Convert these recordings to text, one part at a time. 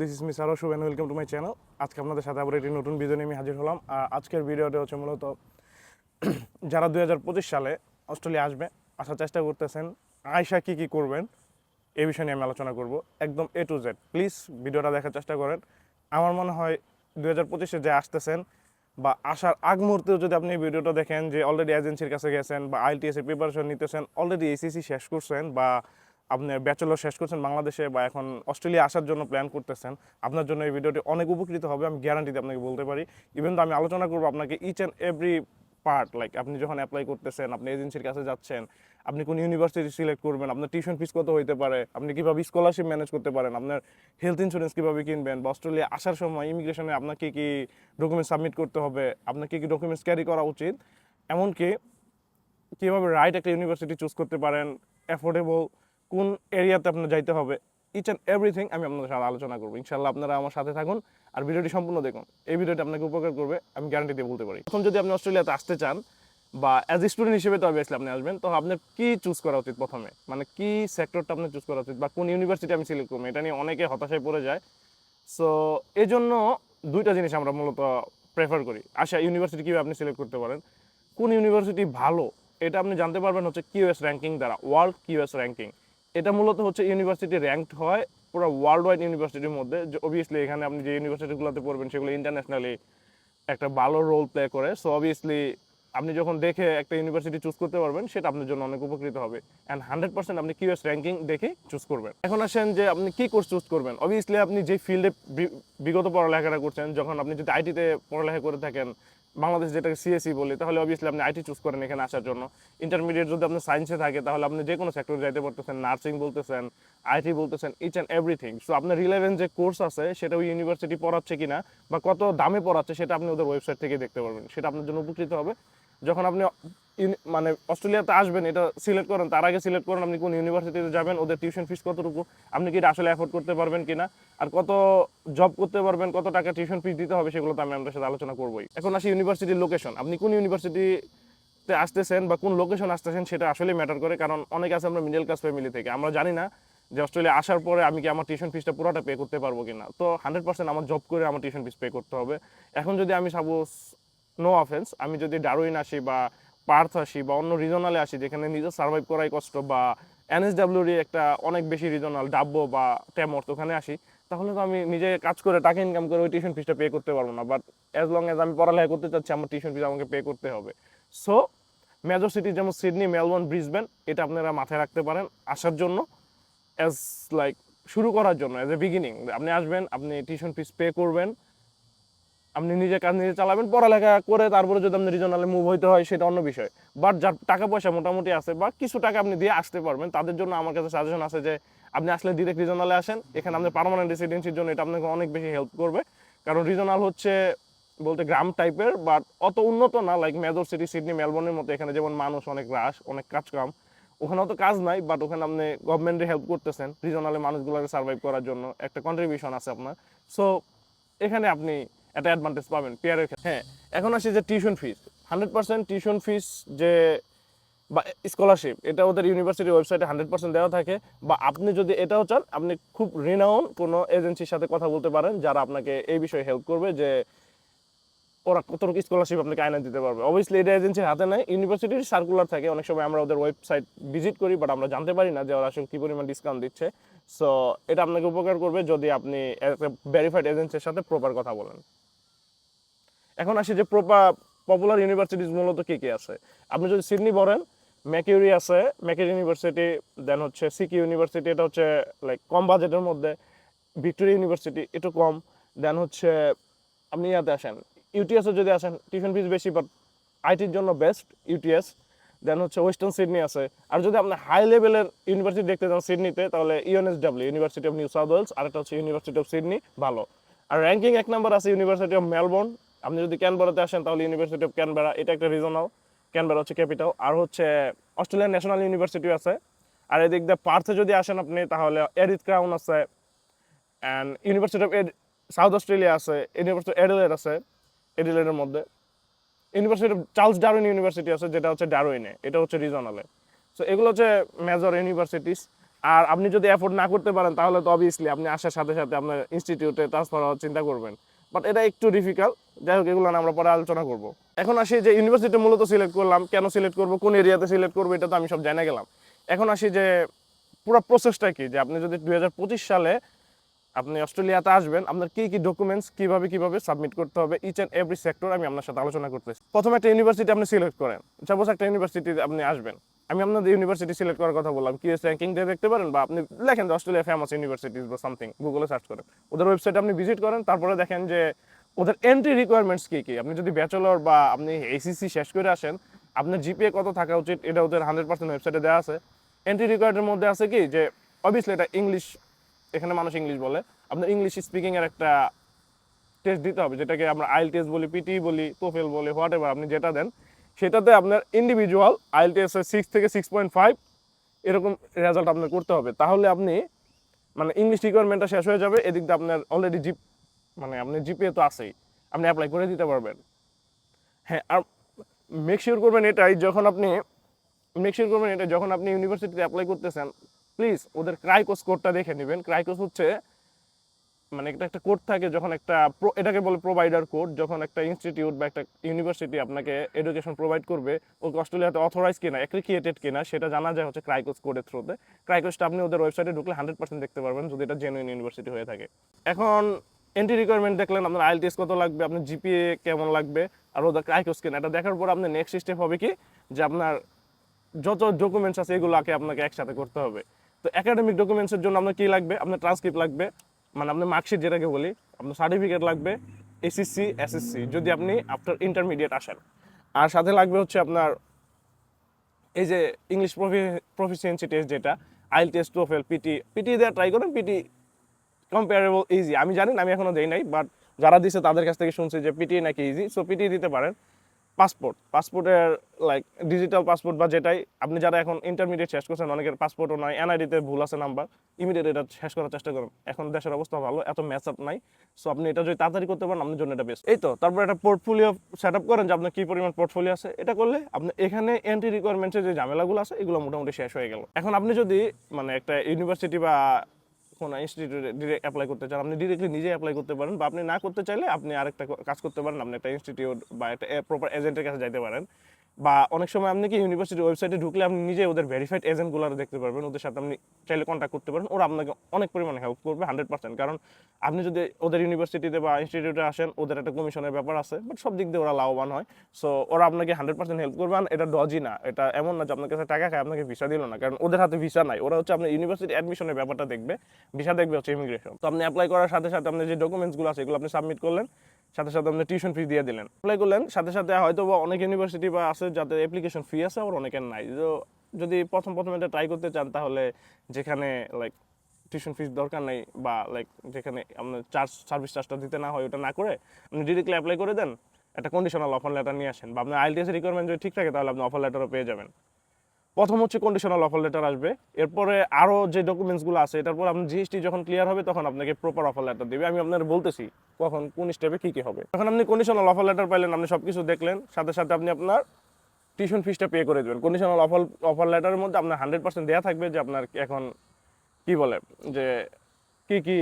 This is miss আরও শুভ welcome to my channel আজকে আপনাদের সাথে আবার একটি নতুন ভিডিও নিয়ে আমি হাজির হলাম। আর আজকের ভিডিওটা হচ্ছে মূলত যারা দুই হাজার পঁচিশ সালে অস্ট্রেলিয়া আসবে, আসার চেষ্টা করতেছেন আয়সা কী কী করবেন, এ বিষয়ে নিয়ে আমি আলোচনা করব। একদম এ টু জেড প্লিজ ভিডিওটা দেখার চেষ্টা করেন। আমার মনে হয় দুই হাজার পঁচিশে যে আসতেছেন বা আসার আগ মুহূর্তেও যদি আপনি ভিডিওটা দেখেন যে অলরেডি এজেন্সির কাছে গেছেন বা আইটিএস এর প্রিপারেশন নিতেছেন অলরেডি এসিসি শেষ করছেন বা আপনি ব্যাচেলর শেষ করছেন বাংলাদেশে বা এখন অস্ট্রেলিয়া আসার জন্য প্ল্যান করতেছেন, আপনার জন্য এই ভিডিওটি অনেক উপকৃত হবে, আমি গ্যারান্টিতে আপনাকে বলতে পারি। ইভেন তো আমি আলোচনা করব আপনাকে each and every part like আপনি যখন অ্যাপ্লাই করতেছেন, আপনি এজেন্সির কাছে যাচ্ছেন, আপনি কোন ইউনিভার্সিটি সিলেক্ট করবেন, আপনার টিউশন ফিস কত হইতে পারে, আপনি কীভাবে স্কলারশিপ ম্যানেজ করতে পারেন, আপনার হেলথ ইন্স্যুরেন্স কীভাবে কিনবেন বা অস্ট্রেলিয়া আসার সময় ইমিগ্রেশনে আপনাকে কী ডকুমেন্টস সাবমিট করতে হবে, আপনাকে কী ডকুমেন্টস ক্যারি করা উচিত, এমনকি কীভাবে রাইট একটা ইউনিভার্সিটি চুজ করতে পারেন অ্যাফোর্ডেবল কোন এরিয়াতে আপনার যাইতে হবে ইচ অ্যান্ড এভরিথিং আমি আপনাদের সাথে আলোচনা করব। ইনশাল্লাহ আপনারা আমার সাথে থাকুন আর ভিডিওটি সম্পূর্ণ দেখুন। এই ভিডিওটি আপনাকে উপকার করবে, আমি গ্যারান্টি দিয়ে বলতে পারি। এখন যদি আপনি অস্ট্রেলিয়াতে আসতে চান বা অ্যাজ স্টুডেন্ট হিসেবে তো অবভিয়াসলি আপনি আসবেন, তো আপনার কি চুজ করা উচিত প্রথমে? মানে কি সেক্টরটা আপনার চুজ করা উচিত বা কোন ইউনিভার্সিটি আমি সিলেক্ট করব? এটা নিয়ে অনেকে হতাশায় পড়ে যায়। সো এই জন্য দুইটা জিনিস আমরা মূলত প্রেফার করি। আচ্ছা ইউনিভার্সিটি কীভাবে আপনি সিলেক্ট করতে পারেন? কোন ইউনিভার্সিটি ভালো, এটা আপনি জানতে পারবেন হচ্ছে কিউএস র্যাঙ্কিং দ্বারা ওয়ার্ল্ড কিউএস র্যাঙ্কিং এটা মূলত হচ্ছে ইউনিভার্সিটি র্যাঙ্কড হয়, পুরো ওয়ার্ল্ড ওয়াইড ইউনিভার্সিটির মধ্যে। যে অবভিয়াসলি এখানে আপনি যে ইউনিভার্সিটিগুলোতে পড়বেন সেগুলো ইন্টারন্যাশনালি একটা ভালো রোল প্লে করে। সো অবভিয়াসলি আপনি যখন দেখে একটা ইউনিভার্সিটি চুজ করতে পারবেন, সেটা আপনার জন্য অনেক উপকৃত হবে। অ্যান্ড হান্ড্রেড পার্সেন্ট আপনি কিউএস র্যাঙ্কিং দেখে চুজ করবেন। এখন আসেন যে আপনি কি কোর্স চুজ করবেন? অবভিয়াসলি আপনি যে ফিল্ডে বিগত পড়ালেখাটা করছেন, যখন আপনি যদি আইটিতে পড়ালেখা করে থাকেন বাংলাদেশ যেটাকে সিএসি বলি, তাহলে অবভিয়াসলি আপনি আইটি চুজ করেন এখানে আসার জন্য। ইন্টারমিডিয়েট যদি আপনি সায়েন্সে থাকে, তাহলে আপনি যে কোনো সেক্টরে যাইতে পারতেছেন নার্সিং বলতেছেন আইটি বলতেছেন ইচ অ্যান্ড এভরিথিং সো আপনার রিলেভেন্ট যে কোর্স আছে, সেটা ওই ইউনিভার্সিটি পড়াচ্ছে কিনা বা কত দামে পড়াচ্ছে, সেটা আপনি ওদের ওয়েবসাইট থেকে দেখতে পারবেন। সেটা আপনার জন্য উপকৃত হবে। যখন আপনি মানে অস্ট্রেলিয়াতে আসবেন, এটা সিলেক্ট করেন, তার আগে সিলেক্ট করেন আপনি কোন ইউনিভার্সিটিতে যাবেন, ওদের টিউশন ফিস কতটুকু, আপনি কি এটা আসলে অ্যাফোর্ড করতে পারবেন কিনা, আর কত জব করতে পারবেন, কত টাকা টিউশন ফিস দিতে হবে, সেগুলো তো আমি আপনার সাথে আলোচনা করবোই। এখন আসি ইউনিভার্সিটির লোকেশন আপনি কোন ইউনিভার্সিটিতে আসতেছেন বা কোন লোকেশন আসতেছেন, সেটা আসলে ম্যাটার করে, কারণ অনেক আছে আমরা মিডল ক্লাস ফ্যামিলি থেকে, আমরা জানি না যে অস্ট্রেলিয়া আসার পরে আমি কি আমার টিউশন ফিসটা পুরোটা পে করতে পারব কিনা। তো হান্ড্রেড পার্সেন্ট আমার জব করে আমার টিউশন ফিস পে করতে হবে। এখন যদি আমি সাপোজ নো অফেন্স আমি যদি ডারুইন আসি বা পার্থ আসি বা অন্য রিজনালে আসি যেখানে নিজে সার্ভাইভ করাই কষ্ট বা এনএসডাব্লিউর একটা অনেক বেশি রিজনাল ডাব্বো বা ট্যামর্থ ওখানে আসি, তাহলে তো আমি নিজে কাজ করে টাকা ইনকাম করে ওই টিউশন ফিসটা পে করতে পারব না। বাট অ্যাজ লং অ্যাজ আমি পড়ালেখা করতে চাচ্ছি, আমার টিউশন ফিস আমাকে পে করতে হবে। সো মেজর সিটি যেমন সিডনি মেলবোর্ন ব্রিসবেন এটা আপনারা মাথায় রাখতে পারেন আসার জন্য অ্যাজ লাইক শুরু করার জন্য অ্যাজ এ বিগিনিং আপনি আসবেন, আপনি টিউশন ফিস পে করবেন আপনি নিজে কাজ নিজে চালাবেন, পড়ালেখা করে তারপরে যদি আপনি রিজনালে মুভ হইতে হয়, সেটা অন্য বিষয়। বাট যার টাকা পয়সা মোটামুটি আছে বা কিছু টাকা আপনি দিয়ে আসতে পারবেন, তাদের জন্য আমার কাছে সাজেশন আছে যে, আপনি আসলে ডিরেক্ট রিজনালে আসেন। এখানে আপনার পার্মানেন্ট রেসিডেন্সির জন্য এটা আপনাকে অনেক বেশি হেল্প করবে। কারণ রিজনাল হচ্ছে বলতে গ্রাম টাইপের বাট অত উন্নত না লাইক মেজর সিটি সিডনি মেলবোর্নের মতো এখানে যেমন মানুষ, অনেক রাশ অনেক কাজকাম ওখানে অত কাজ নাই বাট ওখানে আপনি গভর্নমেন্টের হেল্প করতেছেন, রিজনালে মানুষগুলোকে সার্ভাইভ করার জন্য। একটা কন্ট্রিবিউশন আছে আপনার। সো এখানে আপনি একটা অ্যাডভান্টেজ পাবেন পেয়ারের ক্ষেত্রে। হ্যাঁ এখন আসি যে tuition fees hundred percent tuition fees যে, বা স্কলারশিপ এটা ওদের ইউনিভার্সিটি ওয়েবসাইটে হান্ড্রেড পার্সেন্ট দেওয়া থাকে। বা আপনি যদি এটাও চান, আপনি খুব রিনাউন কোনো এজেন্সির সাথে কথা বলতে পারেন, যারা আপনাকে এই বিষয়ে হেল্প করবে যে, ওরা কতটুকু স্কলারশিপ আপনাকে আয়না দিতে পারবে। অবভিয়াসলি এটা এজেন্সির হাতে নাই ইউনিভার্সিটির সার্কুলার থাকে। অনেক সময় আমরা ওদের ওয়েবসাইট ভিজিট করি বাট আমরা জানতে পারি না যে ওরা আসলে কী পরিমাণ ডিসকাউন্ট দিচ্ছে। সো এটা আপনাকে উপকার করবে যদি আপনি একটা ভেরিফাইড এজেন্সির সাথে প্রপার কথা বলেন। এখন আসি যে পপুলার ইউনিভার্সিটিজ মূলত কী কী আছে। আপনি যদি সিডনি বলেন ম্যাকিউরি আছে ম্যাকিউরি ইউনিভার্সিটি দেন হচ্ছে সিকি ইউনিভার্সিটি এটা হচ্ছে লাইক কম বাজেটের মধ্যে। ভিক্টোরিয়া ইউনিভার্সিটি একটু কম। দেন হচ্ছে, আপনি ইয়াতে আসেন ইউটিএসও যদি আসেন টিউশন ফিস বেশি বাট আইটির জন্য বেস্ট ইউটিএস দেন হচ্ছে ওয়েস্টার্ন সিডনি আছে। আর যদি আপনি হাই লেভেলের ইউনিভার্সিটি দেখতে চান সিডনিতে তাহলে UNSW university of New South Wales আর একটা হচ্ছে ইউনিভার্সিটি অফ সিডনি ভালো। আর র্যাঙ্কিং এক নম্বর আছে ইউনিভার্সিটি অফ মেলবোর্ন আপনি যদি ক্যানবেরাতে আসেন, তাহলে ইউনিভার্সিটি অফ ক্যানবেরা এটা একটা রিজনাল ক্যানবেরা হচ্ছে ক্যাপিটাল আর হচ্ছে অস্ট্রেলিয়ান ন্যাশনাল ইউনিভার্সিটি আছে। আর এদিক দিয়ে পার্থে যদি আসেন আপনি, তাহলে এরিথ ক্রাউন আছে অ্যান্ড ইউনিভার্সিটি অফ এড সাউথ অস্ট্রেলিয়া আছে ইউনিভার্সিটি এডিলেড আছে এডিলেডের মধ্যে। University of Charles Darwin university আছে, যেটা হচ্ছে ডারউইনে এটা হচ্ছে রিজনালে সো এগুলো হচ্ছে মেজর ইউনিভার্সিটিস আর আপনি যদি অ্যাফোর্ড না করতে পারেন, তাহলে তো অবভিয়াসলি আপনি আসার সাথে সাথে আপনার ইনস্টিটিউটে ট্রান্সফার হওয়ার চিন্তা করবেন। বাট এটা একটু ডিফিকাল্ট যাই হোক এগুলো আমরা পরে আলোচনা করব। এখন আসি যে ইউনিভার্সিটি মূলত সিলেক্ট করলাম, কেন সিলেক্ট করব, কোন এরিয়াতে সিলেক্ট করব, এটা তো আমি সব জানা গেলাম। এখন আসি যে পুরো প্রসেসটা কি? যে আপনি যদি দুই হাজার পঁচিশ সালে আপনি অস্ট্রেলিয়াতে আসবেন, আপনার কি কি ডকুমেন্টস কীভাবে কীভাবে সাবমিট করতে হবে ইচ অ্যান্ড এভরি সেক্টর আমি আপনার সাথে আলোচনা করতেছি। প্রথমে একটা ইউনিভার্সিটি আপনি সিলেক্ট করেন। সাপোজ একটা ইউনিভার্সিটিতে আপনি আসবেন। আমি আপনাদের ইউনিভার্সিটি সিলেক্ট করার কথা বললাম। কিউএস র্যাঙ্কিং দিয়ে দেখতে পারেন বা আপনি লেখেন অস্ট্রেলিয়া ফেমাস ইউনিভার্সিটিজ বা সামথিং গুগলে সার্চ করেন। ওদের ওয়েবসাইটে আপনি ভিজিট করেন, তারপরে দেখেন যে ওদের এন্ট্রি রিকোয়ারমেন্টস কি কি। আপনি যদি ব্যাচেলর বা আপনি এইসিসি শেষ করে আসেন, আপনার জিপিএ কত থাকা উচিত, এটা ওদের হান্ড্রেড পার্সেন্ট ওয়েবসাইটে দেওয়া আছে। এন্ট্রি রিকোয়ার্ডের মধ্যে আছে কি যে অবভিয়াসলি এটা ইংলিশ এখানে মানুষ ইংলিশ বলে। আপনার ইংলিশ স্পিকিং এর একটা টেস্ট দিতে হবে, যেটাকে আমরা আইল টেস্ট বলি পিটি বলি তোফেল বলি হোয়াট এভার আপনি যেটা দেন। সেটাতে আপনার ইন্ডিভিজুয়াল আইল টেস্ট সিক্স থেকে সিক্স পয়েন্ট ফাইভ এরকম রেজাল্ট আপনার করতে হবে। তাহলে আপনি মানে ইংলিশ রিকোয়ারমেন্টটা শেষ হয়ে যাবে, এদিক দিয়ে আপনার অলরেডি জিপ মানে আপনার জিপিএ তো আছেই, আপনি অ্যাপ্লাই করে দিতে পারবেন। হ্যাঁ আর মেক শিওর করবেন এটাই, যখন আপনি মেক শিওর করবেন এটা যখন আপনি ইউনিভার্সিটিতে অ্যাপ্লাই করতেছেন প্লিজ ওদের ক্রাইকোস কোডটা দেখে নেবেন। ক্রাইকোস হচ্ছে মানে এটা একটা কোড থাকে যখন একটা এটাকে বলে প্রোভাইডার কোড যখন একটা ইনস্টিটিউট বা একটা ইউনিভার্সিটি আপনাকে এডুকেশন প্রোভাইড করবে ও অস্ট্রেলিয়াতে অথরাইজ কিনা অ্যাক্রিকিয়েটেড কিনা, সেটা জানা যায় হচ্ছে ক্রাইকোস কোডের থ্রুতে ক্রাইকোসটা আপনি ওদের ওয়েবসাইটে ঢুকলে হান্ড্রেড পার্সেন্ট দেখতে পারবেন যদি এটা জেনুইন ইউনিভার্সিটি হয়ে থাকে। এখন এন্ট্রি রিকোয়ারমেন্ট দেখলেন, আপনার আইএল টেস্ট কত লাগবে, আপনার জিপিএ কেমন লাগবে, আর ওদের ক্রাইকোস কিনা, এটা দেখার পর আপনার নেক্সট স্টেপ হবে কি, যে আপনার যত ডকুমেন্টস আছে এগুলোকে আপনাকে একসাথে করতে হবে। তো একাডেমিক ডকুমেন্টসের জন্য আপনার কি লাগবে, আপনার ট্রান্সক্রিপ্ট লাগবে মানে আপনার মার্কশিট যেটাকে বলি, আপনার সার্টিফিকেট লাগবে এসএসসি এসএসসি যদি আপনি আফটার ইন্টারমিডিয়েট আসেন। আর সাথে লাগবে হচ্ছে আপনার এই যে ইংলিশ প্রফিসিয়েন্সি টেস্ট যেটা আইল টেস্ট টোফেল পিটি পিটি দেওয়া ট্রাই করেন পিটি কম্পারেবল ইজি আমি জানি আমি এখনও দেই নাই বাট যারা দিছে তাদের কাছ থেকে শুনছি যে পিটি নাকি ইজি সো পিটি দিতে পারেন। পাসপোর্ট, পাসপোর্টের লাইক ডিজিটাল পাসপোর্ট বা যেটাই, আপনি যারা এখন ইন্টারমিডিয়েট শেষ করছেন, অনেকের পাসপোর্টও নয় এনআইডিতে ভুল আছে নাম্বার ইমিডিয়েট এটা শেষ করার চেষ্টা করুন। এখন দেশের অবস্থা ভালো, এত ম্যাচ আপ নাই সো আপনি এটা যদি তাড়াতাড়ি করতে পারেন, আপনার জন্য এটা বেস্ট এই তো, তারপর একটা পোর্টফোলিও সেট আপ করেন যে আপনার কী পরিমাণ পোর্টফোলিও আছে। এটা করলে আপনি এখানে এন্ট্রি রিকোয়ারমেন্টের যে ঝামেলাগুলো আছে, এগুলো মোটামুটি শেষ হয়ে গেল। এখন আপনি যদি মানে একটা ইউনিভার্সিটি বা কোন ইনস্টিটিউটে ডিরেক্ট অ্যাপ্লাই করতে চান, আপনি ডিরেক্টলি নিজে অ্যাপ্লাই করতে পারেন বা আপনি না করতে চাইলে আপনি আরেকটা কাজ করতে পারেন, আপনি একটা ইনস্টিটিউট বা একটা প্রপার এজেন্টের কাছে যাইতে পারেন। বা অনেক সময় আপনি কি ইউনিভার্সিটি ওয়েবসাইটে ঢুকলে আপনি নিজে ওদের ভেরিফাইড এজেন্টগুলো দেখতে পারবেন, ওদের সাথে আপনি চাইলে কন্ট্যাক্ট করতে পারেন ওরা আপনাকে অনেক পরিমাণে হেল্প করবে হান্ড্রেড পার্সেন্ট কারণ আপনি যদি ওদের ইউনিভার্সিটিতে বা ইনস্টিটিউটে আসেন, ওদের একটা কমিশনের ব্যাপার আছে বাট সব দিক দিয়ে ওরা লাভবান হয়। সো ওরা আপনাকে হান্ড্রেড পার্সেন্ট হেল্প করবে এটা ডজি না, এটা এমন না যে আপনার কাছে টাকা খায়, আপনাকে ভিসা দিল না, কারণ ওদের হাতে ভিসা নাই, ওরা হচ্ছে আপনার ইউনিভার্সিটি অ্যাডমিশনের ব্যাপারটা দেখবে ভিসা দেখবে হচ্ছে ইমিগ্রেশন তো আপনি অ্যাপ্লাই করার সাথে সাথে আপনি যে ডকুমেন্টসগুলো আছে, এগুলো আপনি সাবমিট করলেন সাথে সাথে আপনি টিউশন ফি দিয়ে দিলেন। অ্যাপ্লাই করলেন, সাথে সাথে হয়তো বা অনেক ইউনিভার্সিটি বা আছে যাতে অ্যাপ্লিকেশন ফি আছে, আবার অনেকের নাই। তো যদি প্রথম প্রথম এটা ট্রাই করতে চান, তাহলে যেখানে লাইক টিউশন ফিস দরকার নেই বা লাইক যেখানে আপনার চার্জ সার্ভিস চার্জটা দিতে না হয়, ওটা না করে আপনি ডিরেক্টলি অ্যাপ্লাই করে দেন, একটা কন্ডিশনাল অফার লেটার নিয়ে আসেন। বা আপনার আইএলটিএস রিকোয়ারমেন্ট যদি ঠিক থাকে, তাহলে আপনি অফার লেটারও পেয়ে যাবেন। প্রথম হচ্ছে কন্ডিশনাল অফার লেটার আসবে। এরপরে আরও যে ডকুমেন্টসগুলো আছে, এটার পর আপনি জিএসটি যখন ক্লিয়ার হবে, তখন আপনাকে প্রপার অফার লেটার দিবে। আমি আপনার বলতেছি কখন, কোন স্টেপে কী কী হবে। এখন আপনি কন্ডিশনাল অফার লেটার পাইলেন, আপনি সব কিছু দেখলেন, সাথে সাথে আপনি আপনার টিউশন ফিসটা পে করে দেবেন। কন্ডিশনাল অফার অফার লেটারের মধ্যে আপনার হান্ড্রেড পার্সেন্ট দেওয়া থাকবে যে আপনার এখন কি বলে, যে কি কি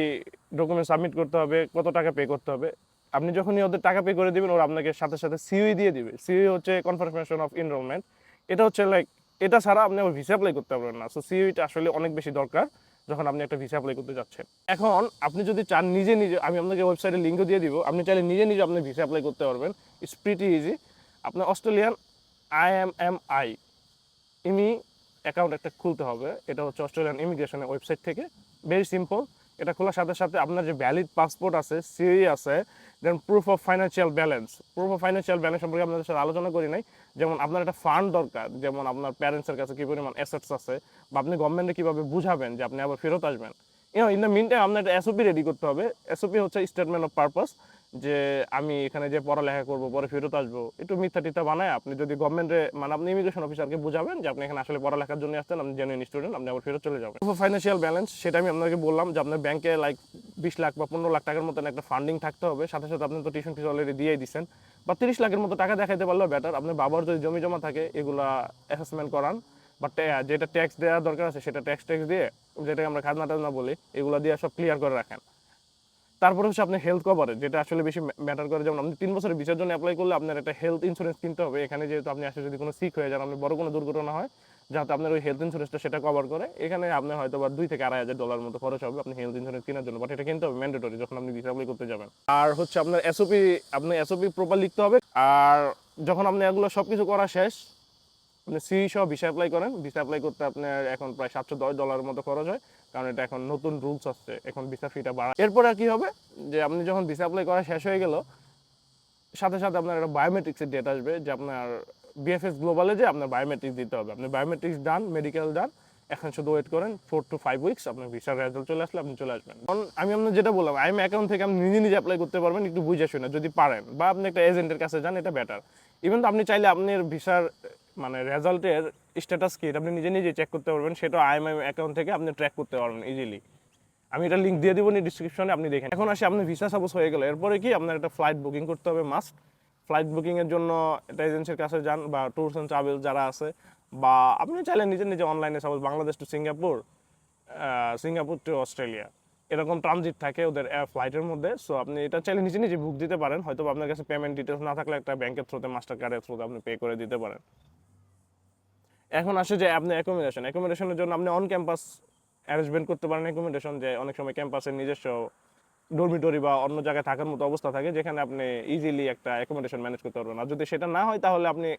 ডকুমেন্ট সাবমিট করতে হবে, কত টাকা পে করতে হবে। আপনি যখনই ওদের টাকা পে করে দিবেন, ওরা আপনাকে সাথে সাথে সিউই দিয়ে দিবে। সিউই হচ্ছে কনফার্মেশন অফ এনরোলমেন্ট এটা হচ্ছে লাইক এটা ছাড়া আপনি আবার ভিসা অ্যাপ্লাই করতে পারবেন না। সো সিইউটা আসলে অনেক বেশি দরকার যখন আপনি একটা ভিসা অ্যাপ্লাই করতে যাচ্ছেন। এখন আপনি যদি চান নিজে নিজে, আমি আপনাকে ওয়েবসাইটে লিঙ্কও দিয়ে দিব। আপনি চাইলে নিজে নিজে আপনি ভিসা অ্যাপ্লাই করতে পারবেন। ইটস প্রিটি ইজি আপনার Australian I M M I immi account একটা খুলতে হবে। এটা হচ্ছে অস্ট্রেলিয়ান ইমিগ্রেশনের ওয়েবসাইট থেকে। ভেরি সিম্পল এটা খোলার সাথে সাথে আপনার যে ভ্যালিড পাসপোর্ট আছে সিই আছে then proof of financial balance proof of financial balance সম্পর্কে আপনাদের সাথে আলোচনা করি নাই। যেমন আপনার একটা ফান্ড দরকার, যেমন আপনার প্যারেন্টসের কাছে কী পরিমাণ অ্যাসেটস আছে বা আপনি গভর্নমেন্টে কীভাবে বুঝাবেন যে আপনি আবার ফেরত আসবেন। ইন দ্য মিন টাইম আপনার একটা এসওপি রেডি করতে হবে। এসওপি হচ্ছে স্টেটমেন্ট অফ পারপাস যে আমি এখানে যে পড়ালেখা করব, পরে ফেরত আসব, একটু মিথ্যা টিথ্যা বানায় আপনি যদি গভর্নমেন্টে মানে আপনি ইমিগ্রেশন অফিসারকে বুঝাবেন যে আপনি এখানে আসলে পড়ালেখার জন্য আসছেন, আপনি জেনুইন স্টুডেন্ট আপনি আবার ফেরত চলে যাবেন। ফাইন্যান্সিয়াল ব্যালেন্স সেটা আমি আপনাকে বললাম যে আপনার ব্যাংকে লাইক বিশ লাখ বা পনেরো লাখ টাকার মতন একটা ফান্ডিং থাকতে হবে, সাথে সাথে আপনি তো টিউশন ফিস অলরেডি দিয়েই দিচ্ছেন বা তিরিশ লাখের মতো টাকা দেখাইতে পারলেও বেটার আপনার বাবার যদি জমি জমা থাকে, এগুলা অ্যাসেসমেন্ট করান, বা যেটা ট্যাক্স দেওয়ার দরকার আছে, সেটা ট্যাক্স ট্যাক্স দিয়ে, যেটাকে আমরা খাজনা টাজনা বলি, এগুলো দিয়ে সব ক্লিয়ার করে রাখেন। তারপরে হচ্ছে আপনি হেলথ কভারেজ যেটা আসলে বেশি ম্যাটার করে। যেমন আপনি তিন বছরের বিচার জন্য অ্যাপ্লাই করলে আপনার একটা হেলথ ইন্স্যুরেন্স কিনতে হবে। এখানে যেহেতু আপনি আসলে যদি কোনো সিক হয়ে যান আপনি বড় কোনো দুর্ঘটনা হয়, যাতে আপনার ওই হেলথ ইন্স্যুরেন্সটা সেটা কভার করে, এখানে আপনার হয়তো বা দুই থেকে আড়াই হাজার ডলার মতো খরচ হবে আপনি হেলথ ইন্স্যুরেন্স কেনার জন্য। বাট এটা কিনতে হবে ম্যান্ডেটরি যখন আপনি ভিসা অ্যাপ্লাই করতে যাবেন। আর হচ্ছে আপনার এসওপি আপনি এসওপি প্রপার লিখতে হবে। আর যখন আপনি এগুলো সব কিছু করা শেষ, আপনি সি সহ ভিসা অ্যাপ্লাই করেন। ভিসা অ্যাপ্লাই করতে আপনার এখন প্রায় সাতশো দশ ডলারের মতো খরচ হয়। কারণ এটা এখন নতুন রুলস আসছে, এখন ভিসা ফিটা বাড়া এরপরে আর কি হবে? যে আপনি যখন ভিসা অ্যাপ্লাই করা শেষ হয়ে গেল, সাথে সাথে আপনার একটা বায়োমেট্রিক্সের ডেট আসবে, যে আপনার বিএফএস গ্লোবালে যে আপনার বায়োমেট্রিক্স দিতে হবে। আপনি বায়োমেট্রিক্স ডান মেডিকেল ডান এখন শুধু ওয়েট করেন ফোর টু ফাইভ উইকস আপনার ভিসার রেজাল্ট চলে আসলে আপনি চলে আসবেন। কারণ আমি আপনার যেটা বললাম আইএম অ্যাকাউন্ট থেকে আপনি নিজে নিজে অ্যাপ্লাই করতে পারবেন, একটু বুঝে শুনে, যদি পারেন, বা আপনি একটা এজেন্টের কাছে যান, এটা বেটার ইভেন তো আপনি চাইলে আপনার ভিসার মানে রেজাল্টের স্ট্যাটাস কি আপনি নিজে নিজে চেক করতে পারবেন, সেটা আইএমআই অ্যাকাউন্ট থেকে আপনি ট্র্যাক করতে পারবেন ইজিলি আমি এটা লিঙ্ক দিয়ে দিব নি ডিসক্রিপশনে আপনি দেখেন এখন আসি আপনি ভিসা সাপোজ হয়ে গেল, এরপরে কি আপনার একটা ফ্লাইট বুকিং করতে হবে মাস্ট ফ্লাইট বুকিংয়ের জন্য একটা এজেন্সির কাছে যান, বা ট্যুরস অ্যান্ড ট্রাভেল যারা আছে, বা আপনি চাইলে নিজে নিজে অনলাইনে suppose Bangladesh to Singapore Singapore to Australia. এরকম ট্রানজিট থাকে ওদের ফ্লাইটের মধ্যে সো আপনি এটা চাইলে নিজে নিজে বুক দিতে পারেন হয়তো আপনার কাছে পেমেন্ট ডিটেলস না থাকলে একটা ব্যাংকের থ্রুতে মাস্টার কার্ডের থ্রুতে আপনি পে করে দিতে পারেন। এখন আসে যে আপনি অ্যাকোমোডেশন অ্যাকোমোডেশনের জন্য আপনি অন ক্যাম্পাস অ্যারেঞ্জমেন্ট করতে পারেন। অ্যাকোমোডেশন যে অনেক সময় ক্যাম্পাসের নিজস্ব ডরমিটরি বা অন্য জায়গায় থাকার মতো অবস্থা থাকে, যেখানে আপনি ইজিলি একটা অ্যাকোমোডেশন ম্যানেজ করতে পারবেন। আর যদি সেটা না হয়, তাহলে আপনি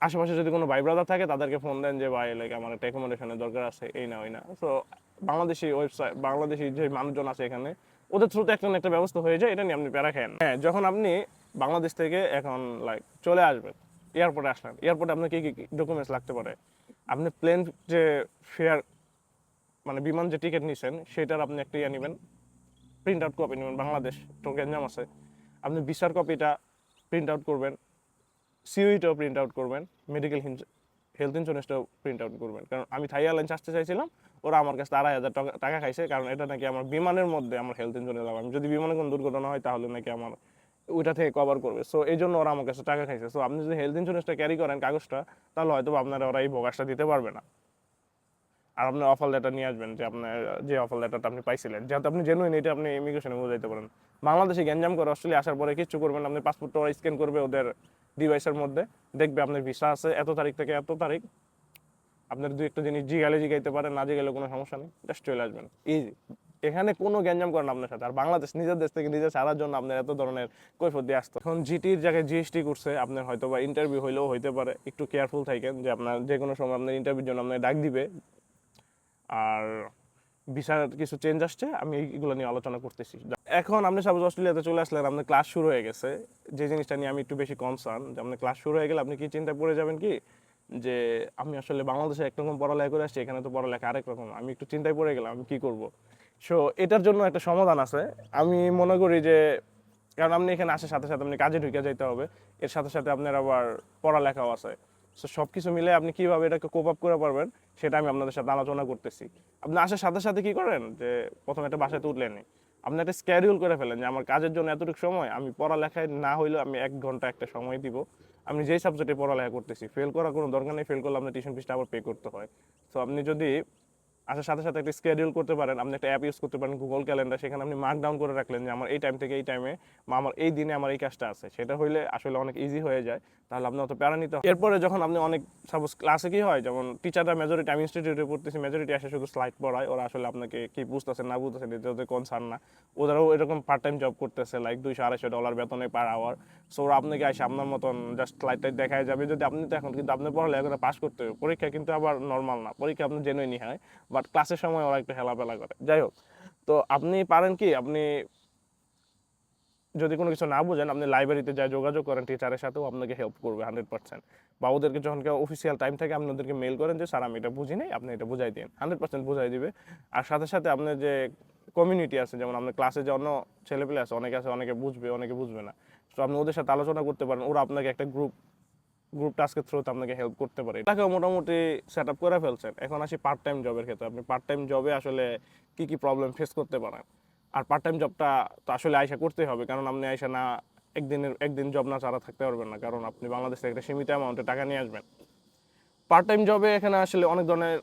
আশেপাশে যদি কোনো ভাই ব্রাদার থাকে, তাদেরকে ফোন দেন যে, ভাই লাইক আমার একটা অ্যাকোমোডেশনের দরকার আছে, এই না ওই না সো বাংলাদেশি ওয়েবসাইট বাংলাদেশি যে মানুষজন আছে এখানে, ওদের থ্রুতে একটা একটা ব্যবস্থা হয়ে যায়, এটা নিয়ে আপনি প্যারা খেন হ্যাঁ যখন আপনি বাংলাদেশ থেকে এখন লাইক চলে আসবেন এয়ারপোর্টে আসলেন। এয়ারপোর্টে আপনার কি কি ডকুমেন্টস লাগতে পারে? আপনি প্লেন যে ফেয়ার মানে বিমান যে টিকিট নিছেন, সেটার আপনি একটা ইয়ে নেবেন। প্রিন্ট আউট কপি নেবেন, বাংলাদেশ গ্যাঞ্জাম আছে। আপনি ভিসার কপিটা প্রিন্ট আউট করবেন সিওইটাও প্রিন্ট আউট করবেন মেডিকেল হেলথ ইন্স্যুরেন্সটাও প্রিন্ট আউট করবেন। কারণ আমি থাই এয়ারলাইন্স আসতে চাইছিলাম, ওরা আমার কাছে আড়াই হাজার টাকা টাকা খাইছে, কারণ এটা নাকি আমার বিমানের মধ্যে আমার হেলথ ইন্স্যুরেন্স আমি যদি বিমানে কোনো দুর্ঘটনা হয়, তাহলে নাকি আমার ওইটা থেকে কভার করবে। সো এই জন্য ওরা আমার কাছে টাকা খাইছে। সো আপনি যদি হেলথ ইন্স্যুরেন্সটা ক্যারি করেন কাগজটা, তাহলে হয়তো আপনারা ওরা এই ভোগাসটা দিতে পারবে না। আর আপনি অফার লেটার নিয়ে আসবেন যে আপনার, যে অফার লেটারটা আপনি পাইছিলেন। যেহেতু আপনি জেনুইন এটা আপনি ইমিগ্রেশনে বোঝাইতে পারেন। বাংলাদেশে গ্যাঞ্জাম করে অস্ট্রেলিয়া আসার পরে কিছু করবেন আপনি পাসপোর্টটা ওরা স্ক্যান করবে ওদের ডিভাইসের মধ্যে। দেখবে আপনার ভিসা আছে এত তারিখ থেকে এত তারিখ। আপনার দু একটা জিনিস জিগালে জিগাইতে পারেন, না জিগালে কোনো সমস্যা নেই। জাস্ট চলে আসবেন। ইজি এখানে কোনো গ্যাঞ্জাম করেন আপনার সাথে। আর বাংলাদেশ নিজের দেশ থেকে নিজে ছাড়ার জন্য আপনার এত ধরনের কৈফত দিয়ে আসতো। এখন জিটির জায়গায় জিএসটি করছে, আপনার হয়তো বা ইন্টারভিউ হইলেও হইতে পারে। একটু কেয়ারফুল থাকেন যে আপনার যে কোনো সময় আপনার ইন্টারভিউর জন্য আপনার ডাক দিবে। আর ভিসার কিছু চেঞ্জ আসছে, আমি এইগুলো নিয়ে আলোচনা করতেছি। এখন আপনি সাপোজ অস্ট্রেলিয়াতে চলে আসলেন, আপনার ক্লাস শুরু হয়ে গেছে। যে জিনিসটা নিয়ে আমি একটু বেশি কনসার্ন যে আপনার ক্লাস শুরু হয়ে গেলে আপনি কি চিন্তায় পড়ে যাবেন কি? যে আমি আসলে বাংলাদেশে একরকম পড়ালেখা করে আসছি, এখানে তো পড়ালেখা আরেক রকম। আমি একটু চিন্তায় পড়ে গেলাম, আমি কি করব? সো এটার জন্য একটা সমাধান আছে। আমি মনে করি যে, কারণ আপনি এখানে আসার সাথে সাথে আপনি কাজে ঢুকে যাইতে হবে। এর সাথে সাথে আপনার আবার পড়ালেখাও আছে। সো সব কিছু মিলে আপনি কীভাবে এটাকে কোপ আপ করে পারবেন, সেটা আমি আপনাদের সাথে আলোচনা করতেছি। আপনি আসার সাথে সাথে কি করেন? যে, প্রথমে একটা বাসায় তুললেন আপনি একটা স্ক্যাডিউল করে ফেলেন যে, আমার কাজের জন্য এতটুকু সময়, আমি পড়ালেখায় না হইলেও আমি এক ঘণ্টা একটা সময় দিব। আমি যেই সাবজেক্টে পড়ালেখা করতেছি ফেল করার কোনো দরকার নেই ফেল করলে আপনার টিউশন ফিসটা আবার পে করতে হয়। তো আপনি যদি আসার সাথে সাথে একটা স্কেডিউল করতে পারেন, আপনি একটা অ্যাপ ইউজ করতে পারেন গুগল ক্যালেন্ডার সেখানে আপনি মার্ক ডাউন করে রাখলেন যে আমার এই টাইম থেকে এই টাইমে বা আমার এই দিনে আমার এই কাজটা আছে। সেটা হইলে আসলে অনেক ইজি হয়ে যায়, তাহলে আপনি অত প্যারা নিতে। এরপরে যখন আপনি অনেক সাপোজ ক্লাসে কি হয়, যেমন টিচাররা মেজরিটি আমি ইনস্টিটিউটে পড়তেছি মেজরিটি আসে শুধু স্লাইড পড়ায়, ওরা আসলে আপনাকে কি বুঝতেছে না বুঝতেছে এটা ওদের কনসার্ন না। ওদেরও এরকম পার্ট টাইম জব করতেছে লাইক দুইশো আড়াইশো ডলার বেতনে পার আওয়ার সো ওরা আপনাকে আসে আপনার মতন জাস্ট স্লাইড টাইড দেখায় যাবে। যদি আপনি তো এখন কিন্তু আপনার পড়ালেখা করে পাস করতে হবে, পরীক্ষা কিন্তু আবার নর্মাল না, পরীক্ষা আপনি জেনুইনই হয়। বাট ক্লাসের সময় ওরা একটু হেলাপেলা করে। যাই হোক, তো আপনি পারেন কি, আপনি যদি কোনো কিছু না বুঝেন, আপনি লাইব্রেরিতে যা যোগাযোগ করেন টিচারের সাথেও আপনাকে হেল্প করবে হান্ড্রেড পার্সেন্ট বা ওদেরকে যখন কেউ অফিসিয়াল টাইম থাকে আপনি ওদেরকে মেল করেন যে, স্যার, আমি এটা বুঝি নাই, আপনি এটা বুঝাই দিন। হান্ড্রেড পার্সেন্ট বুঝাই দিবে। আর সাথে সাথে আপনার যে কমিউনিটি আছে, যেমন আপনার ক্লাসে যে অন্য ছেলেপেলে আছে, অনেকে আছে, অনেকে বুঝবে অনেকে বুঝবে না। তো আপনি ওদের সাথে আলোচনা করতে পারেন, ওরা আপনাকে একটা গ্রুপ গ্রুপ টাস্কের থ্রুতে আপনাকে হেল্প করতে পারে। এটাকেও মোটামুটি সেট আপ করে ফেলছেন। এখন আসি পার্ট টাইম জবের ক্ষেত্রে। আপনি পার্ট টাইম জবে আসলে কি কি প্রবলেম ফেস করতে পারেন? আর পার্ট টাইম জবটা তো আসলে আয়সা করতেই হবে। কারণ আপনি আয়সা না, একদিনের, একদিন জব না ছাড়া থাকতে পারবেন না। কারণ আপনি বাংলাদেশ থেকে একটা সীমিত অ্যামাউন্টে টাকা নিয়ে আসবেন। পার্ট টাইম জবে এখানে আসলে অনেক ধরনের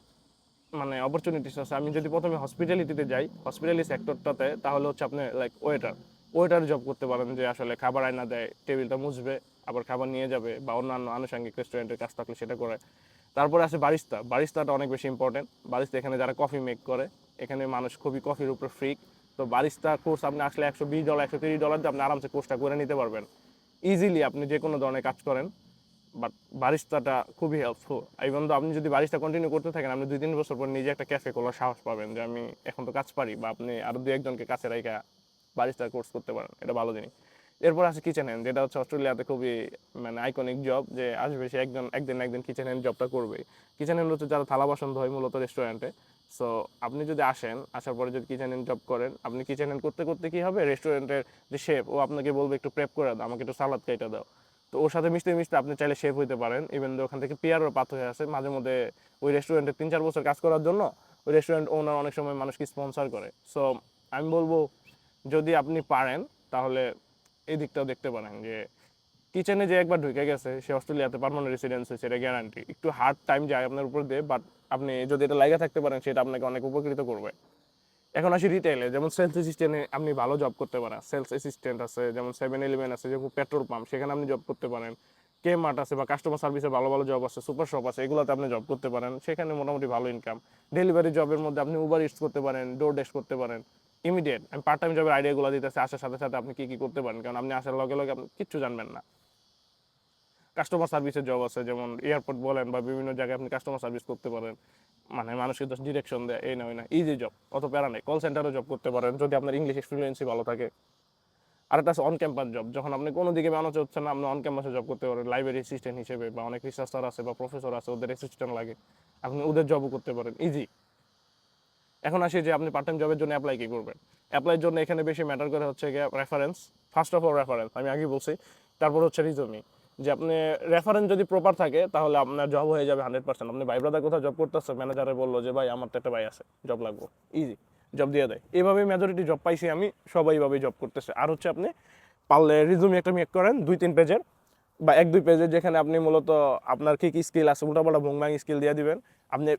মানে অপরচুনিটিস আছে। আমি যদি প্রথমে হসপিটালিটিতে যাই হসপিটালি সেক্টরটাতে তাহলে হচ্ছে আপনি লাইক ওয়েটার ওয়েটার জব করতে পারেন যে আসলে খাবার আয়না দেয় টেবিলটা মুছবে। আবার খাবার নিয়ে যাবে বা অন্যান্য আনুষঙ্গিক রেস্টুরেন্টের কাজ থাকলে সেটা করে। তারপরে আছে বারিস্তা বারিস্তাটা অনেক বেশি ইম্পর্টেন্ট বারিস্তা এখানে যারা কফি মেক করে, এখানে মানুষ খুবই কফির উপর ফ্রিক তো বারিস্তা কোর্স আপনি আসলে একশো বিশ ডলার একশো তিরিশ ডলার দিয়ে আপনি আরামসে কোর্সটা করে নিতে পারবেন। ইজিলি আপনি যে কোনো ধরনের কাজ করেন বাট বারিস্তাটা খুবই হেল্পফুল ইভেন তো আপনি যদি বারিস্তা কন্টিনিউ করতে থাকেন, আপনি দুই তিন বছর পর নিজে একটা ক্যাফে খোলার সাহস পাবেন যে আমি এখন তো কাজ পারি বা আপনি আরও দু একজনকে কাছে রেখে বারিস্তার কোর্স করতে পারেন। এটা ভালো জিনিস। এরপর আছে কিচেন হ্যান্ড যেটা হচ্ছে অস্ট্রেলিয়াতে খুবই মানে আইকনিক জব যে আসবে সে একজন, একদিন একদিন কিচেন হ্যান্ড জবটা করবে কিচেন হ্যান্ড হচ্ছে যারা থালা বাসন ধোয় মূলত রেস্টুরেন্টে সো আপনি যদি আসেন, আসার পরে যদি কিচেন হ্যান্ড জব করেন, আপনি কিচেন হ্যান্ড করতে করতে কি হবে? রেস্টুরেন্টের যে শেফ ও আপনাকে বলবে একটু প্রেপ করে দাও, আমাকে একটু সালাদ কেটে দাও। তো ওর সাথে মিশতে মিশতে আপনি চাইলে শেফ হইতে পারেন ইভেন ওখান থেকে পিয়ারও পাত হয়ে আছে। মাঝে মধ্যে ওই রেস্টুরেন্টে তিন চার বছর কাজ করার জন্য ওই রেস্টুরেন্ট ওনার অনেক সময় মানুষকে স্পন্সর করে। সো আমি বলব, যদি আপনি পারেন, তাহলে এই দিকটাও দেখতে পারেন যে কিচেনে যে একবার ঢুকে গেছে, সে অস্ট্রেলিয়াতে পারমানেন্ট রেসিডেন্স হয়েছে, এটা গ্যারান্টি একটু হার্ড টাইম যায় আপনার উপর দিয়ে বাট আপনি যদি এটা লাইগা থাকতে পারেন, সেটা আপনাকে অনেক উপকৃত করবে। এখন আসি রিটেলে যেমন সেলস অ্যাসিস্ট্যান্টে আপনি ভালো জব করতে পারেন। সেলস অ্যাসিস্ট্যান্ট আছে, যেমন সেভেন ইলেভেন আছে যেমন পেট্রোল পাম্প সেখানে আপনি জব করতে পারেন। কে মার্ট আছে বা কাস্টমার সার্ভিসে ভালো ভালো জব আছে সুপার শপ আছে, এগুলোতে আপনি জব করতে পারেন। সেখানে মোটামুটি ভালো ইনকাম ডেলিভারি জবের মধ্যে আপনি উবার ইটস করতে পারেন ডোর ড্যাশ করতে পারেন। ইমিডিয়েট আমি পার্ট টাইম জবের আইডিয়াগুলো দিতেছি, আসার সাথে সাথে আপনি কি কি করতে পারেন? কারণ আপনি আসার লগে লগে আপনি কিচ্ছু জানবেন না। কাস্টমার সার্ভিসের জব আছে, যেমন এয়ারপোর্ট বলেন বা বিভিন্ন জায়গায় আপনি কাস্টমার সার্ভিস করতে পারেন। মানে মানুষকে জাস্ট ডিরেকশন দেয়, এই না, ওই না ইজি জব অত প্যারা নেই। কল সেন্টারও জব করতে পারেন, যদি আপনার ইংলিশ এক্সপিরিয়েন্সই ভালো থাকে। আর একটা আছে অন ক্যাম্পাস জব যখন আপনি কোনো দিকে মানুষ হচ্ছে না, আপনি অন ক্যাম্পাসে জব করতে পারেন লাইব্রেরি অ্যাসিস্ট্যান্ট হিসেবে বা অনেক রিসার্চার আছে বা প্রফেসর আছে, ওদের অ্যাসিস্ট্যান্ট লাগে। আপনি ওদের জবও করতে পারেন ইজি এখন আসি যে আপনি পার্ট টাইম জবের জন্য অ্যাপ্লাই কি করবেন? অ্যাপ্লাইয়ের জন্য এখানে বেশি ম্যাটার করে হচ্ছে reference first of all reference আমি আগেই বলছি। তারপর হচ্ছে রিজমি যে আপনি রেফারেন্স যদি প্রপার থাকে, তাহলে আপনার জব হয়ে যাবে হান্ড্রেড পার্সেন্ট আপনি ভাই ব্রাদার কোথাও জব করতেছে ম্যানেজারে বলল যে, ভাই, আমার তো একটা ভাই আছে জব লাগবো। ইজি জব দিয়ে দেয়। এইভাবেই মেজরিটি জব পাইছি আমি সবাই এইভাবেই জব করতেছে। আর হচ্ছে আপনি পারলে রিজুমি একটা মেক করেন দুই তিন পেজের বা এক, দুই পেজে যেখানে আপনি মূলত আপনার কী কী স্কিল আছে উল্টাপাল্টা ভুংবাং স্কিল দিয়ে দিবেন। আপনি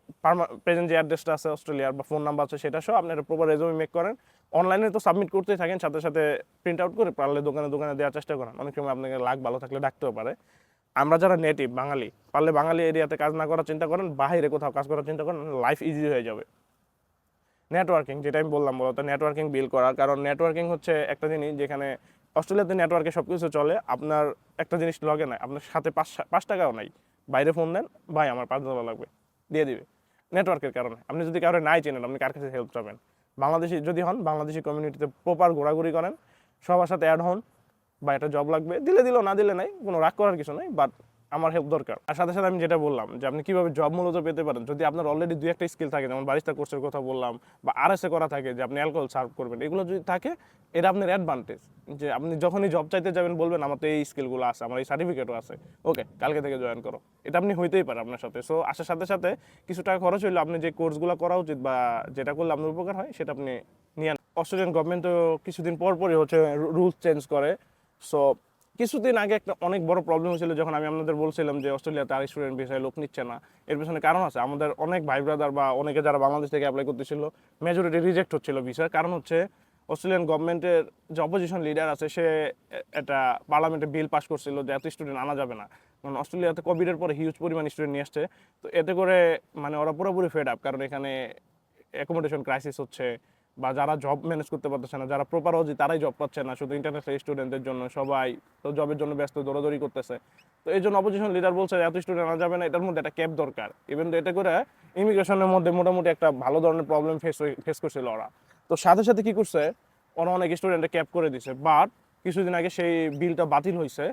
প্রেজেন্ট যে অ্যাড্রেসটা আছে অস্ট্রেলিয়ার বা ফোন নাম্বার আছে, সেটা সহ আপনি একটা প্রপার রেজুমি মেক করেন। অনলাইনে তো সাবমিট করতেই থাকেন, সাথে সাথে প্রিন্ট আউট করে পারলে দোকানে দোকানে দেওয়ার চেষ্টা করেন। অনেক সময় আপনাকে লাগ ভালো থাকলে ডাকতেও পারে। আমরা যারা নেটিভ বাঙালি, পারলে বাঙালি এরিয়াতে কাজ না করার চিন্তা করেন, বাইরে কোথাও কাজ করার চিন্তা করেন লাইফ ইজি হয়ে যাবে। নেটওয়ার্কিং যেটা আমি বললাম বলতো নেটওয়ার্কিং বিল করা কারণ নেটওয়ার্কিং হচ্ছে একটা জিনিস যেখানে অস্ট্রেলিয়াতে নেটওয়ার্কে সব কিছু চলে, আপনার একটা জিনিস লগে নাই, আপনার সাথে পাঁচ পাঁচ টাকাও নাই। বাইরে ফোন দেন, ভাই, আমার পাঁচ ডলার লাগবে, দিয়ে দিবে। নেটওয়ার্কের কারণে। আপনি যদি কারও নাই চেনেন, আপনি কার কাছে হেল্প চাবেন? বাংলাদেশি, যদি হন, বাংলাদেশি কমিউনিটিতে প্রপার ঘোরাঘুরি করেন, সবার সাথে অ্যাড হন বা একটা জব লাগবে, দিলে দিল, না দিলে নাই, কোনো রাগ করার কিছু নাই বাট আমার হেল্প দরকার। আর সাথে সাথে আমি যেটা বললাম যে আপনি কীভাবে জব মূলত পেতে পারেন, যদি আপনার অলরেডি দুই একটা স্কিল থাকে, যেমন বারিস্তা কোর্সের কথা বললাম বা আর এসে করা থাকে যে আপনি অ্যালকোহল সার্ভ করবেন, এগুলো যদি থাকে, এটা আপনার অ্যাডভান্টেজ যে আপনি যখনই জব চাইতে যাবেন বলবেন, আমার তো এই স্কিলগুলো আছে, আমার এই সার্টিফিকেটও আছে। ওকে কালকে থেকে জয়েন করো। এটা আপনি হইতেই পারে আপনার সাথে। সো আসার সাথে সাথে কিছু টাকা খরচ হইলে, আপনি যে কোর্সগুলো করা উচিত বা যেটা করলে আপনার উপকার হয়, সেটা আপনি নিয়ে অস্ট্রেলিয়ান গভর্নমেন্ট তো কিছুদিন পর পরই হচ্ছে রুলস চেঞ্জ করে। সো কিছুদিন আগে একটা অনেক বড় প্রবলেম হয়েছিল যখন আমি আপনাদের বলছিলাম যে অস্ট্রেলিয়াতে আর স্টুডেন্ট বিষয়ে লোক নিচ্ছে না। এর পেছনে কারণ আছে, আমাদের অনেক ভাই ব্রাদার বা অনেকে যারা বাংলাদেশ থেকে অ্যাপ্লাই করতেছিল মেজরিটি রিজেক্ট হচ্ছিল বিষয় কারণ হচ্ছে, অস্ট্রেলিয়ান গভর্নমেন্টের যে অপোজিশন লিডার আছে, সে একটা পার্লামেন্টে বিল পাস করছিল যে এত স্টুডেন্ট আনা যাবে না। কারণ অস্ট্রেলিয়াতে কোভিডের পরে হিউজ পরিমাণ স্টুডেন্ট নিয়ে আসছে। তো এতে করে মানে ওরা পুরোপুরি ফেড আপ কারণ এখানে অ্যাকোমোডেশন ক্রাইসিস হচ্ছে। বা যারা জব ম্যানেজ করতে পারতেছে না, যারা প্রপার হচ্ছে তারাই জব পাচ্ছে না, শুধু ইন্টারন্যাশনাল স্টুডেন্টদের জন্য, সবাই তো জবের জন্য ব্যস্ত, দৌড়াদৌড়ি করতেছে। তো এই জন্য অপোজিশন লিডার বলছে এত স্টুডেন্ট আনা যাবে না, এটার মধ্যে একটা ক্যাব দরকার। ইভেন এটা করে ইমিগ্রেশনের মধ্যে মোটামুটি একটা ভালো ধরনের প্রবলেম ফেস ফেস করছিল ওরা। তো সাথে সাথে কি করছে, ওরা অনেক স্টুডেন্টে ক্যাব করে দিছে। বাট কিছুদিন আগে সেই বিলটা বাতিল হয়েছে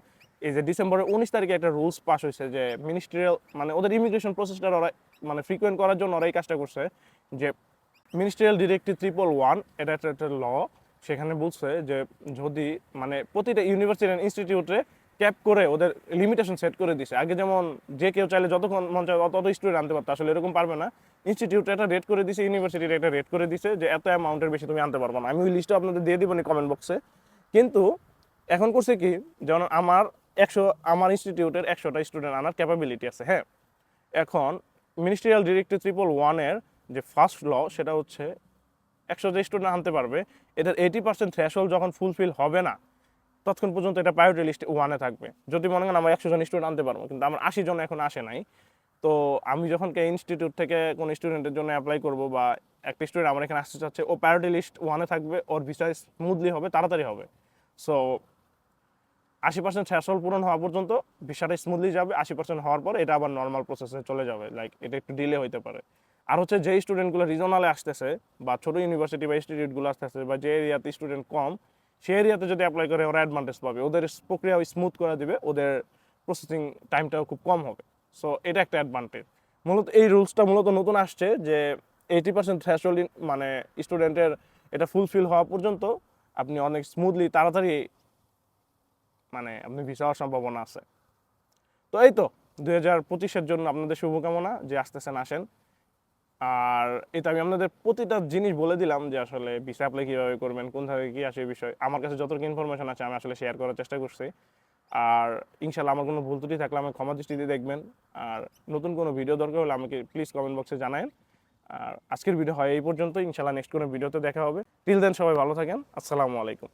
এই যে ডিসেম্বরের উনিশ তারিখে একটা রুলস পাস হয়েছে যে মিনিস্ট্রিয়াল মানে ওদের ইমিগ্রেশন প্রসেসটা ওরা মানে ফ্রিকোয়েন্ট করার জন্য ওরা এই কাজটা করছে যে মিনিস্ট্রিয়াল ডিরেক্টিভ ট্রিপল ওয়ান এটা একটা ল সেখানে বলছে যে যদি মানে প্রতিটা ইউনিভার্সিটি ইনস্টিটিউটে ক্যাপ করে ওদের লিমিটেশন সেট করে দিছে। আগে যেমন যে কেউ চাইলে যতক্ষণ মন চায় তত স্টুডেন্ট আনতে পারতো, আসলে এরকম পারবে না। ইনস্টিটিউট একটা রেট করে দিছে ইউনিভার্সিটির একটা রেট করে দিছে যে এত অ্যামাউন্টের বেশি তুমি আনতে পারব না। আমি ওই লিস্টটা আপনাদের দিয়ে দিব কমেন্ট বক্সে কিন্তু এখন করছে কি, যেমন আমার একশো, আমার ইনস্টিটিউটের একশোটা স্টুডেন্ট আনার ক্যাপাবিলিটি আছে হ্যাঁ? এখন মিনিস্ট্রিয়াল ডিরেক্টিভ ট্রিপল ওয়ানের যে ফার্স্ট ল সেটা হচ্ছে একশো যে স্টুডেন্ট আনতে পারবে, এটার এইটি পার্সেন্ট থ্রেশল যখন ফুলফিল হবে না, ততক্ষণ পর্যন্ত এটা প্রায়োরিটি লিস্টে ওয়ানে থাকবে। যদি মনে করেন আমরা একশো জন স্টুডেন্ট আনতে পারব, কিন্তু আমার আশি জন এখন আসে নাই, তো আমি যখন কে ইনস্টিটিউট থেকে কোনো স্টুডেন্টের জন্য অ্যাপ্লাই করব বা একটা স্টুডেন্ট আমার এখানে আসতে চাচ্ছে, ও প্রায়োরিটি লিস্ট ওয়ানে থাকবে, ওর ভিসা স্মুথলি হবে, তাড়াতাড়ি হবে। সো আশি পার্সেন্ট থ্রেশল পূরণ হওয়া পর্যন্ত ভিসাটা স্মুথলি যাবে, আশি পার্সেন্ট হওয়ার পর এটা আবার নর্মাল প্রসেসে চলে যাবে লাইক এটা একটু ডিলে হতে পারে। আর হচ্ছে যে স্টুডেন্টগুলো রিজনালে আসতেছে বা ছোটো ইউনিভার্সিটি বা ইনস্টিটিউটগুলো আসতেছে বা যে এরিয়াতে স্টুডেন্ট কম, সেই এরিয়াতে যদি অ্যাপ্লাই করে ওরা অ্যাডভান্টেজ পাবে। ওদের প্রক্রিয়া স্মুথ করে দেবে, ওদের প্রসেসিং টাইমটাও খুব কম হবে। সো এটা একটা অ্যাডভান্টেজ মূলত এই রুলসটা মূলত নতুন আসছে যে এইটি পার্সেন্ট থ্রেশল মানে স্টুডেন্টের এটা ফুলফিল হওয়া পর্যন্ত আপনি অনেক স্মুথলি তাড়াতাড়ি মানে আপনি ভিসা হওয়ার সম্ভাবনা আছে। তো এই তো, দুই হাজার পঁচিশের জন্য আপনাদের শুভকামনা যে আসতেছেন, আসেন। আর এটা আমি আপনাদের প্রতিটা জিনিস বলে দিলাম যে আসলে ভিসা অ্যাপ্লাই কীভাবে করবেন, কোন থেকে কী আসে বিষয়। আমার কাছে যতটুকু ইনফরমেশন আছে আমি আসলে শেয়ার করার চেষ্টা করছি। আর ইনশাল্লাহ আমার কোনো ভুল ত্রুটি থাকলে আমাকে ক্ষমা দৃষ্টিতে দেখবেন। আর নতুন কোনো ভিডিও দরকার হলে আমাকে প্লিজ কমেন্ট বক্সে জানায়েন। আর আজকের ভিডিও হয় এই পর্যন্ত ইনশাল্লাহ নেক্সট কোনো ভিডিওতে দেখা হবে। টিল দেন সবাই ভালো থাকেন। আসসালামু আলাইকুম।